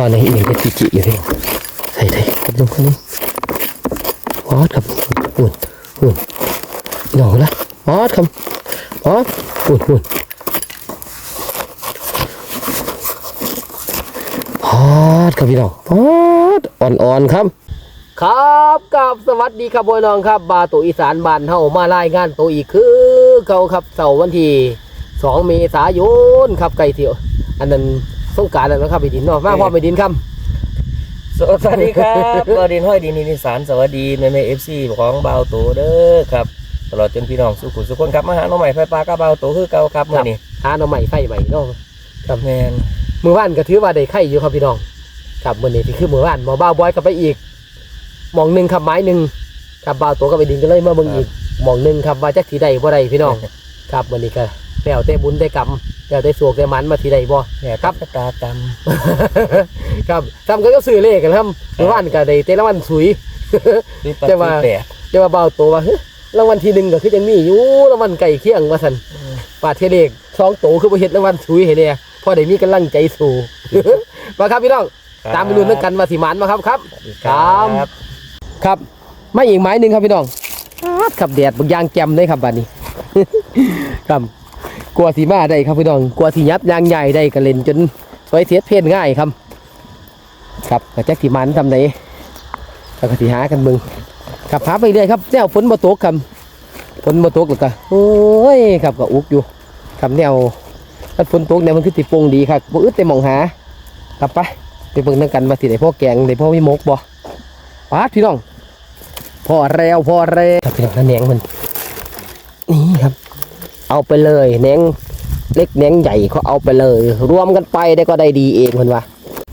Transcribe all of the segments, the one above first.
ตอนนี้อีกเป็นจิจิอยู่พี่น้องใส่ได้กับลงคนนี้ออดครับหุ่นหุ่นหนองละออดครับออดหุ่นหุ่นออดครับพี่น้องออดอ่อนๆครับ ครับกับสวัสดีครับพ่น้องครับ บาตุอีสานบ้านเฮามารายงานตัวอีกคือ เขาครับเสาร์วันที่2เมษายนครับไก่เที่ยวอันนั้น สงกรารแล้วนะครับไปดินเนาะมาพร้อมไปดินครับ สวัสดีครับบดินห้อยดินนิสานสวัสดีแม่แม่เอฟซีของเบาวโตเด้อครับ ตลอดจนพี่น้องสุขุมสุขคนครับมาหาน้องใหม่ไฟปลากับเบาวโตคือเก่าครับมื่อนี้หาหน่อใหม่ไฟใหม่เนาะครับแมนมือว่านก็ถือว่าได้ไข่อยู่ครับพี่น้องครับมื้อนี้ที่คือมือว่านหมอบ้าวบอยก็ไปอีกหมองหนึ่งครับไม้หนึ่งครับบ่าวตัวก็ไปดินก็เลยมาเบิ่งอีกหมองหนึ่งครับว่าจักทีใดบ่ได้พี่น้อง ครับมื้อนี้ก็ แล้วแต่บุญได้กรรมแล้วแต่สวกแต่หมันมาทีใดบ่แม่ครับตากรรมครับทำก็ก็ซื้อเลขกันครับมือว่านก็ได้แต่ละวันสุยคือปัจแต่จุว่าแปดจะมาเบาตัวว่าเฮ้ยรางวัลที่หนึ่งก็คือยังมีอยู่รางวัลไก่เคียงว่าสันปาดเทเลกสองโตคือประเฮ็ดรางวัลชุยให้เนี่ยพอได้มีกำลังใจสู้มาครับพี่น้องตามไปลุ้นกันว่าสิหมันมาครับครับสวัสดีครับครับมาอีกไม้หนึ่งครับพี่น้องครับขับแดดบางอย่างแจ่มเลยครับบัดนี้ ครับ กลัวสีมาได้ครับพี่น้องกลัวสียับยางใหญ่ได้ก็เล่นจนสวยเสียดเพศง่ายครับ ครับกระแจ็คสีมันทำไหนแล้วก็สีหากันเบึงขับพาไปเรื่อยครับแนวฝนมาตกครับฝนมาตกแล้วก็โอ้ยครับก็อุกอยู่ครับแนวถ้าฝนตกเนี่ยมันคือติปงดีครับบ่อึดแต่มองหาครับไปไปเบิ่งนั่งกันว่าสิได้พ่อแกงได้พ่อวิมกบ่ปาพี่น้องพ่อแล้วพ่อแล้วครับพี่น้องนั่นแหนงมันนี่ครับ เอาไปเลยแหนงเล็กแหนงใหญ่เขาเอาไปเลย รวมกันไปได้ก็ได้ดีเองคนว่า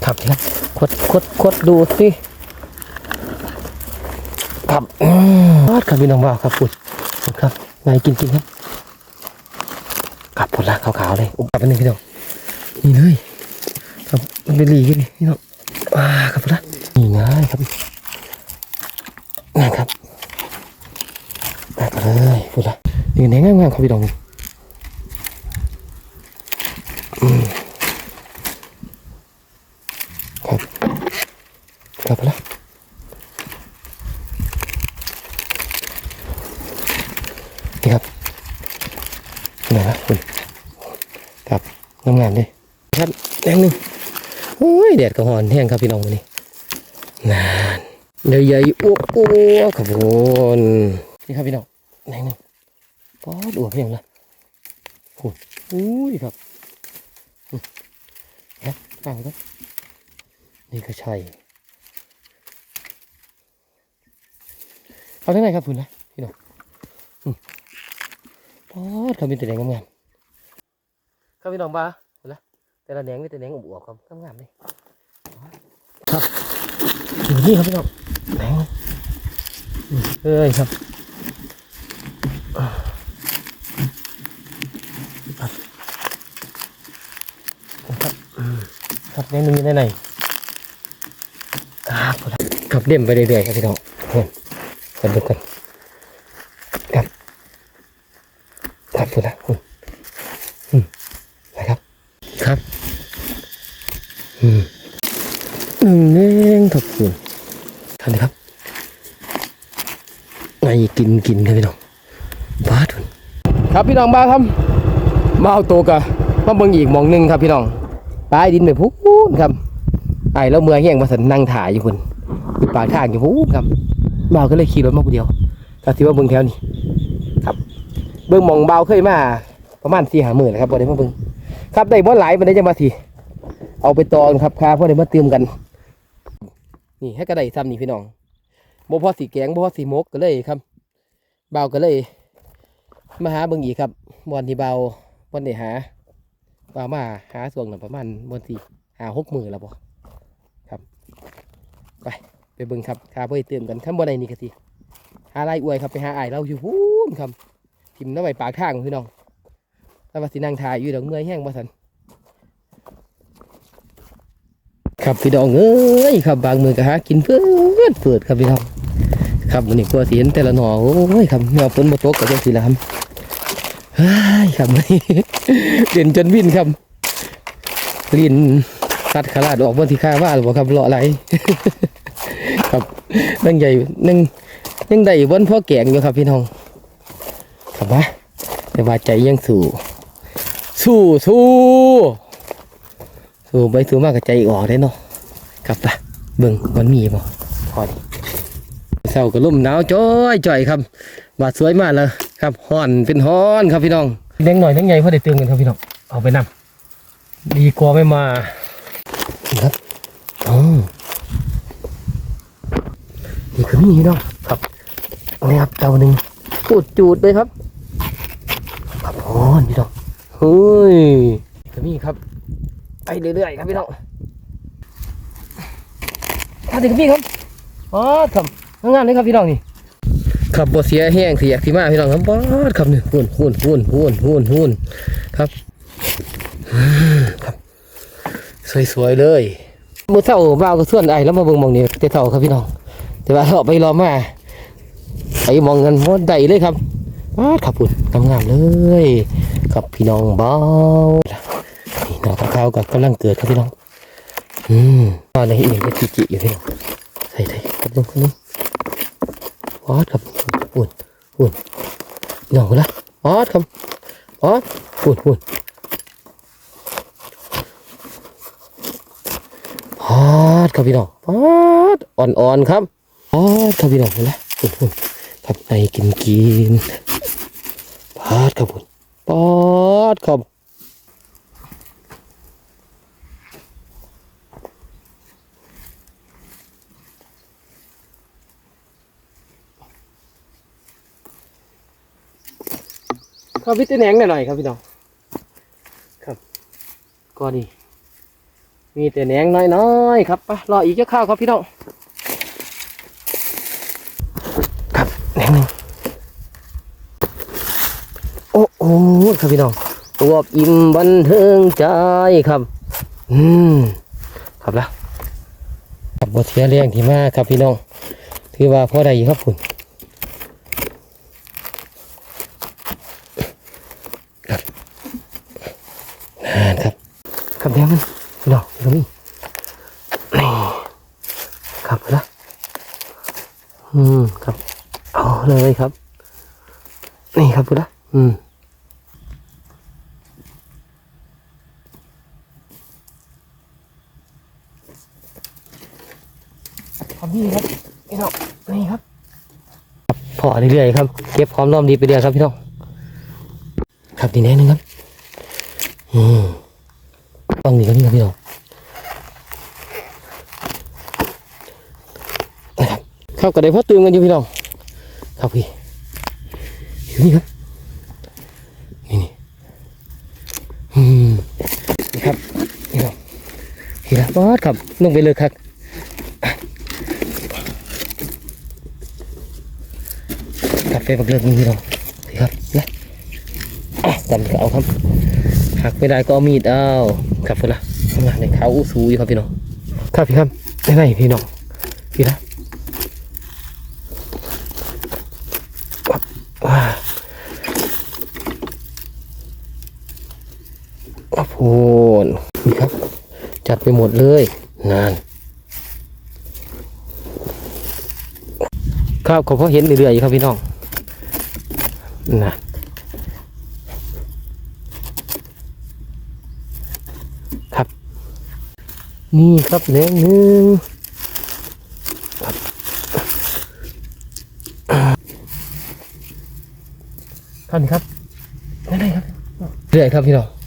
ครับครับคดคดคดดูสิครับอืมปาดครับพี่น้องว่าครับคุณครับไงกินกินครับครับผลละขาวๆเลยอุ้มกลับไปหนึ่งพี่น้องนี่เลยครับมันเป็นหลีกันนี่พี่น้องอ่าครับผลละนี่ง่ายครับนะครับได้กันเลยผลละนี่แหนงงามๆครับพี่น้องอืม ครับครับผลละนี่ครับนี่นะคุณครับงามๆเลยครับแดงหนึ่งโอ้ยแดดกระหอนแห้งครับพี่น้องวันนี้นานใหญ่ๆอ้วกครับผมนี่ครับพี่น้องแดงหนึ่งป๊อดอ้วบเพียงละคุณอุ้ยครับ ครับฟังครับนี่ก็ใช่เอาที่ไหนครับคุณนะพี่น้องปอดเขามีแต่แดงงามๆครับพี่น้องบ้าเห็นละแต่ละแหนงมีแต่แหนงอวบๆครับงามๆเลยครับอยู่นี่ครับพี่น้องแหนงอืมเอ้ยครับ ครับแหนงหนึงยู่ในไหนครับพอแล้วครับเล่มไปเรื่อยๆครับพี่น้องเนี่ยกันดูกันครับครับพอแล้วอือืมนะครับ ครับอืมหนึ่งเองครับคุณทำเลยครับไงกินกินครับพี่น้องบ้าทุนครับพี่น้องบ้าครับมาเอาตัวกะมาเบิ่งอีกมองหนึ่งครับพี่น้องปลายดินไปพู นครับไอ้แล้วเมื่อเฮียงมาสันนั่งถ่ายอยู่คุณอยู่ปากทางอยู่พูนครับเบาก็เลยขี่รถมาคนเดียวก็ถือว่าเบิ่งแถวนี้ครับ เบิ่งมองเบาเคยมาประมาณสี่หาหมื่นนะครับบ่ได้มาเบิ่งครับได้บ่หลายมันได้จังมาทีเอาไปตอนครับค่าพอได้มาเติมกัน นี่ให้กระไดซ้ำนี่พี่น้องบ่พอสีแกงบ่พอสีมกก็เลยครับเบาก็เลย มาหาเบิ่งอีกครับวันที่เบาวันได้หาเบามาหาส่วงหนึ่งประมาณวันที่ หาหกหมื่นแล้วบ่ครับ ไปไปเบิ่งครับคาเพื่อเติมกันขั้นบ่ได้นี่ก็สิหาไรอวยครับไปหาไอ้เราอยู่พูนครับทิมน้ำใบปากทางพี่น้องแล้วว่าสินั่งถ่ายอยู่ดอกเมื่อยแห้งบ่สันครับพี่น้องเอ้ยครับบางมือก็หากินเพื่อนเปิดครับพี่น้องครับวันนี้กลัวเสิเห็นแต่ละหน่อโอ้ยครับแมวฝนบ่ตกก็จังสิละครับเฮ้ยครับเด่นจนวินครับลิน คัดขลาดออกบนที่ข้าว่าหรือเปล่าครับเลาะไหลครับนั่งใหญ่นั่งยังได้บนพ่อแกงอยู่ครับพี่น้องครับว่าแต่ว่าใจยังสู้สู้สู้สู้ไปสู้มากกับใจออกได้เนาะครับปะเบิ่งมันมีบ่พอดีเศร้าก็ลุ่มหนาวจ้อยจ่อยครับบาดสวยมากเลยครับฮ้อนเป็นฮ้อนครับพี่น้องเล็กหน่อยเล็กใหญ่พอได้เตือนกันครับพี่น้องเอาไปนำดีกว่าไม่มา อ๋อนี่คือนี่เนาะครับนี่ครับเจ้าหนึ่งจูดจูดเลยครับครับพอนพี่น้องเฮ้ยคือนี่ครับ ไปเรื่อยๆครับพี่น้องมาถึงพี่ครับอ๋อครับงามเลยครับพี่น้องนี่ครับบ่เสียแห้งเสียที่มาพี่น้องครับบอดครับนี่หุ่นหุ่นหุ่นหุ่นหุ่นหุ่นครับสวยๆเลย มือเท่าบ่าก็ส่วนไอแล้วมาเบิ่งมองนี้แต่เท่าครับพี่น้อง แต่ว่าเราไปรอมาไปมองเงินมดได้เลยครับว้าดครับคุณงามๆเลยครับพี่น้องเบานี่น้องข้าวกับกำลังเกิดครับพี่น้อง อืมตอนนี้เองก็จิจิอยู่พี่น้องใส่ใส่ครับน้องคนนี้ว้าดครับปุ่นปุ่นน้องคนละว้าดครับว้าดปุ่นปุ่น พาดครับพี่น้องพาดอ่อนๆครับพาดครับพี่น้องเห็นไหมคุณครับในกินกินพาดครับคุณพาดครับครับพี่เต้นแหนงหน่อยๆครับพี่น้อง ครับก็ดี มีแต่แหนงน้อยๆครับไปรออีกเจ้าข้าวครับพี่น้องครับแหนงหนึ่งโอ้โหครับพี่น้องอวบอิ่มบันเทิงใจครับ อืมครับแล้วครับบทเสียแรงที่มากครับพี่น้อง ถือว่าพ่อได้อยู่ครับคุณครับนานครับ ครับแหนงมัน พี่น้องตรงนี้นี่ครับละอืมครับเอาเลยครับ นี่ครับพุทธะ อืมครับนี่ครับพี่น้องนี่ครับพอเรื่อยๆครับ เก็บความร้อมดีไปเรื่อยครับพี่น้องครับดีแน่นึงครับ อืมต้องนี่ครับนี่ครับพี่น้องนะครับ ครับก็ได้พอตื่นกันอยู่พี่น้องครับพี่อยู่นี่ครับนี่นี่อืมนี่ ครับนี่ครับนี่ละบอสครับลงไปเลยครับกาแฟบักเลิกนี่พี่น้องนี่ครับนะจำเอาครับหักไม่ได้ก็เอามีดเอาครับพุ่นละทำงานในเขาอู้ซูอยู่ครับพี่น้องครับพี่ครับได้ไหนพี่น้องพี่นะว้าโอ้โห นี่ครับ จัดไปหมดเลยนานครับเขาพอเห็นเรื่อยๆอยู่ครับพี่น้องนะครับนี่ครับแหนงหนึ่งครับนี่ครับนั่นได้ครับเรื่อยครับพี่น้องอะ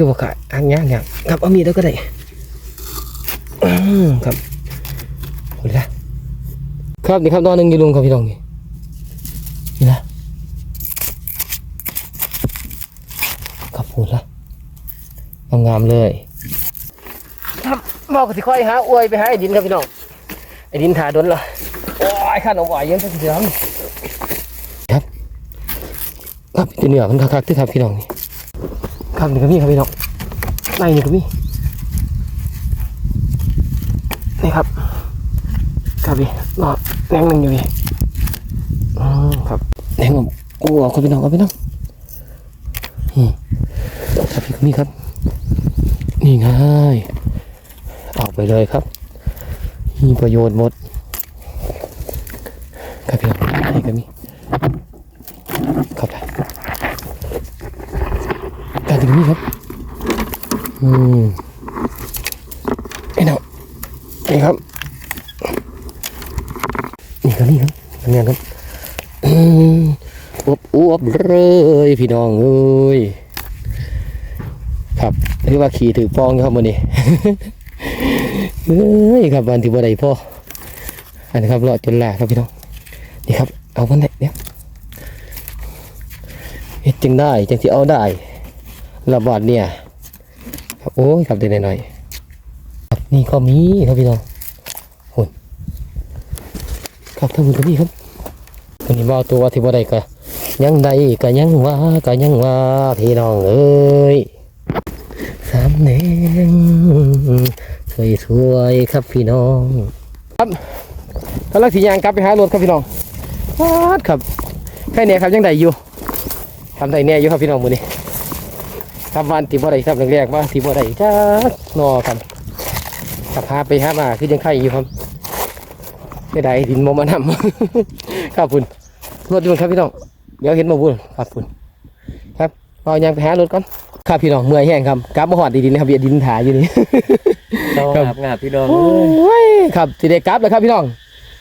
คือบอกขาดอ่างย่างอย่างครับเอามีแล้วก็ได้ครับหมดละครับนี่ครับนอนหนึ่งอยูลุงครับพี่น้องนี่นี่นะครับพูดละงามเลยครับบอกสิค่อยหาอวยไปหาไอ้ดินครับพี่น้องไอ้ดินถาดนละโอ้ยข้าหนอไหวเย็นสักทีเดียวครับครับตัวเหนือมันคักๆที่ครับพี่น้องนี่ ครับนี่ก็มีครับพี่น้องในนี่ก็มีนี่ครับครับพี่นอนแรงหนึ่งอยู่พี่อืมครับแรงโอ้เอาครับพี่น้องครับพี่น้องอืมครับพี่ก็มีครับ นี่นี่ไงเอาไปเลยครับ มีประโยชน์หมดครับพี่น้องนี่ก็มีเข้าไปการ ถึงนี้ครับ อืมไอ้เนาะนี่ครับ นี่ก็นี่ครับทำงานครับอืมวบอวบเลยพี่น้องเอ้ยครับหรือว่าขี่ถือฟองครับวันนี้เอ้ยครับวันที่บ่ได้พ่ออันนี้ครับรอดจนแหลกครับพี่น้องนี่ครับ เอาวันไหนเนี่ยเฮ็ดจึงได้จังสิเอาได้ ระบาดเนี่ยครับโอ้ยครับเด็กหน่อยนี่ก็มีครับพี่น้องหุ่นครับทั้งหมดก็มีครับวันนี้มาตัวที่บ่ได้ก็ยังได้ก็ยังว่าก็ยังว่าพี่น้องเอ้ยสามแนงสวยสวยๆครับพี่น้อง ครับกำลังสียางกลับไปหารถครับพี่น้องวาดครับแค่เนี้ครับยังได้อยู่ทำได้แน่อยู่ครับพี่น้องมือนี้ ทำวันที่บ่ได้ทำแรกๆว่าที่บ่ได้จ้านอครับขับพาไปหามาคือยังไข่อยู่ครับไม่ได้ดินโมมานำครับคุณรถอยู่ครับพี่น้องเดี๋ยวเห็นมาบุญครับคุณครับเอายางไปหารถก่อนครับพี่น้องเมื่อยแห้งครับกลับมาหอดดีๆนะครับอย่าดินถาอยู่นี่เจ้าครับหาบงาบพี่น้องโอ้ยครับสิได้กลับแล้วครับพี่น้อง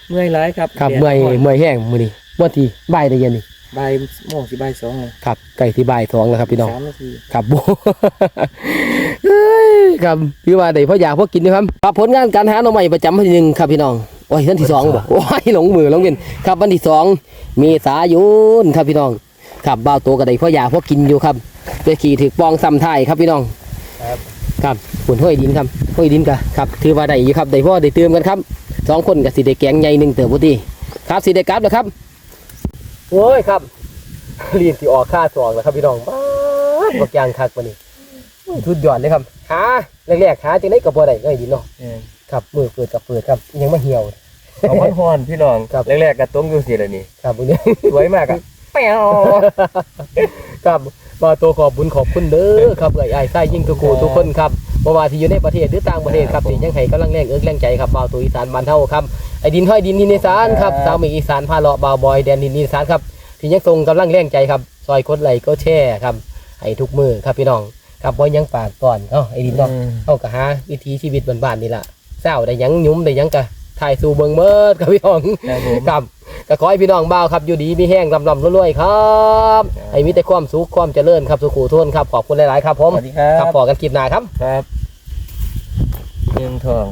เมื่อยร้ายครับครับแดดเมื่อยร้นเมื่อยแห้งมื้อนี้บ่ทีบ่ายได้เย็นนี่ บ่ายโมงสิบ่ายสองเลยครับใกล้ที่บ่ายสองแล้วครับพี่น้อง สามนาทีครับโบ เอ้ยครับพี่ว่าได้เพราะอยากเพราะกินนะครับครับผลงานการหาหน่อใหม่ประจำวันที่หนึ่งครับพี่น้องโอ้ยวันที่สองบ่โอ้ยหลงมือหลงเงินครับวันที่สองเมษายนครับพี่น้องครับบ่าวโตก็ได้เพราะอยากเพราะกินอยู่ครับไปขี่ถือปองซ้ำท้ายครับพี่น้อง ครับครับหุ่นห้อยดินครับห้อยดินกะครับถือว่าได้อยู่ครับได้พ่อได้เติมกันครับสองคนกับสิได้แกงใหญ่หนึ่งเติมพุทีครับสิได้กลับแล้วครับ โอ้ยครับรีบที่ออกค่าสองแล้วครับพี่น้องบ้าดบักยางคักวันนี้ทุดยอดเลยครับหาแรกๆหาจังได้กับบ่ได้ก็ดินเนาะเออครับมือเปิดกับเปิดครับ ยังไม่เหี่ยวเอาวันฮอนพี่น้องครับแรกๆก็ต้มอยู่สิละนี่ครับวันนี้สวยมากอะแป๊วครับ มาตัวขอบบุญขอบคุณเด้อครับเอ้ยไอ้ไส้ยิ่งทุกคู่ทุกคนครับบ่ว่าที่อยู่ในประเทศหรือต่างประเทศครับที่ยังให้กำลังแรงเอิกแรงใจครับบ่าวตัวอีสานบ้านเฮาครับไอ้ดินห้อยดินดินอีสานครับสาวเมฆอีสานพาเลาะบ่าวบอยแดนดินอีสานครับที่ยังทรงกำลังแรงใจครับซอยกดไลค์ก็แชร์ครับให้ทุกมือครับพี่น้องครับบ่ยังปากก่อนเอ้าไอ้ดินเนาะเฮาก็หาวิถีชีวิตบ้านๆนี่ล่ะเศร้าได้หยังหยุ้มได้หยังก็ถ่ายสู่เบิ่งเมิดครับพี่น้องครับผมครับ ก็ขอให้พี่น้องบ่าวครับอยู่ดีมีแห้งลำๆรวยๆครับให้มีแต่ความสุขความเจริญครับสุขูทุนครับขอบคุณหลายๆครับผมสวัสดีครัครับบพอกันคลิปหน้าครับครับเมืองทอง